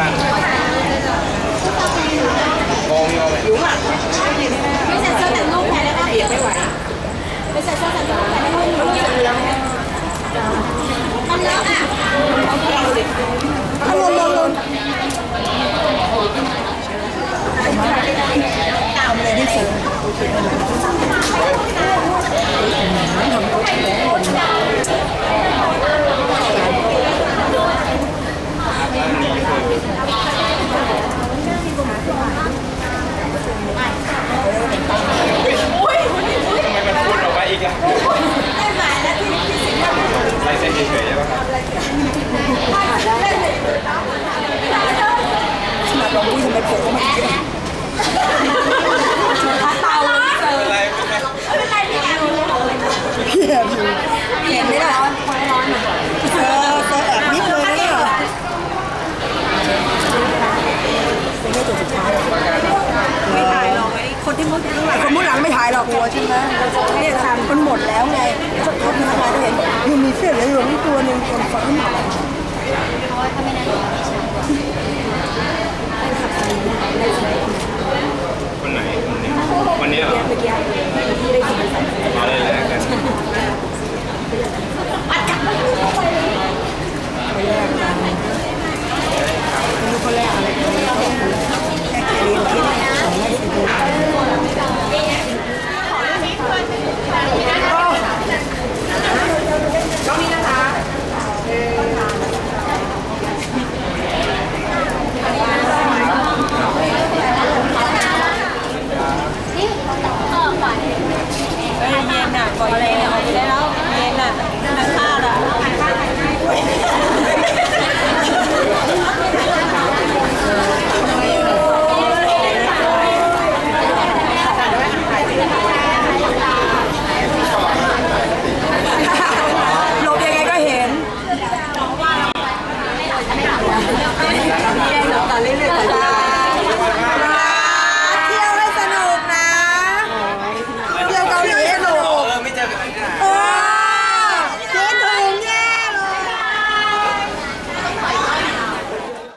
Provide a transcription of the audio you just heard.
บ้างมอะไม่ใส่เสื้อแต่งรูปแพ้ได้วก็เบียดไม่ไหวไม่ใส่เสื้อแต่ลูกแพ้แล้ก็รู้สึกแล้วมันเลอะอะ นะเตาเสิร์ฟไม่เป็นไรพี่แอนเพียบอยู่เห็นไหมล่ะเออเปิดแอบนิดเลยเนี่ยเป็นแค่ตัวสุดท้ายเหรอไม่ถ่ายหรอกไอ้คนที่มุดข้างหลังคนมุดหลังไม่ถ่ายหรอกกลัวใช่ไหมเนี่ยทำมันหมดแล้วไงรถมันทำลายได้เห็นยังมีเศษเหลืออยู่นิดตัวหนึ่งคนฝัง นสัปดาห์นี้ในสัปดาห์